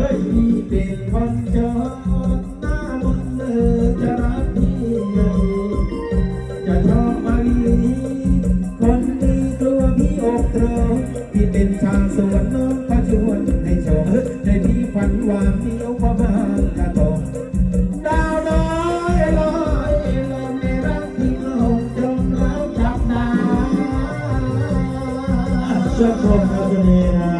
ฮ้ยพี่เป็นคนจนหน้ามนเออจะรักพี่ไงจะชอบมาลีคนดีกลัวพี่อกตรองพี่เป็นชาวสวนน้องก็ชวนให้ชมในพี่ฝันวางเดียวพอบางกระตงดาวน้อยลอยลมในรักที่ลกจมแล้วจับดาเชื่อชมครับวันนี้นะจังหวัดทุกสัปดห์เดี๋ยวทุกการอาราธิการร่านี้นทร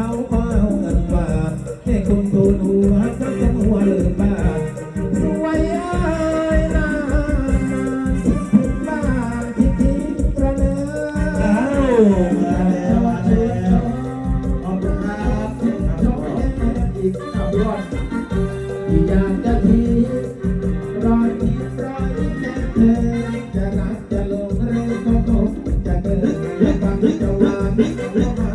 ยอดที่อยากจะทีรอยที่รอยที่แน่เธอจะรักจะลงเรือก็คงจะเกิดความจะวานเข้ามา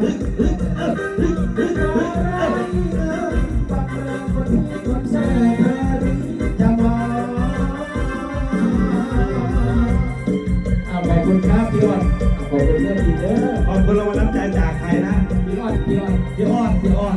ปักเราคนที่คนแซ่เธอจะมองเอาขอบคุณครับพี่อ้อนขอบคุณเรื่องดีเด้อขอบคุณรางวัลน้ำใจจากใครนะพี่อ้อนพี่อ้อนพี่อ้อนพี่อ้อน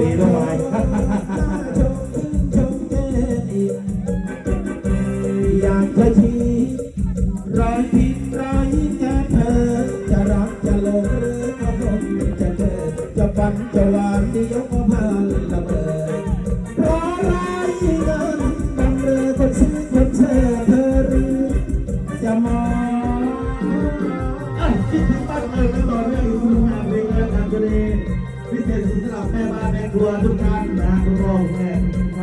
อวบางสำรวยสำนักเธอวันลงมือบากจะเป็นลมเธอเขาก็เอาเงินว่าเฮ้ยเด็กคนทูลหัวก็จะมัวหรือบ้ายเอ้ยนานาคิดรอยอยากจะชี้รอยแก่เธอ จะรักจะหลงหรือก็คงจะเจอ จะฝันจะหวานเดียวก็พานละเมอเพราะไรเงินบังเรือคนซื้อคนเช่เธอหรือจะมองอะคิดถึงบ้านเมืองกันต่อเนื่องอยู่ทุกงานเพลงแล้วกันวันนี้พิเศษสุดสำหรับแม่บ้านแม่ครัวทุกท่านนะคุณพ่อคุณแม่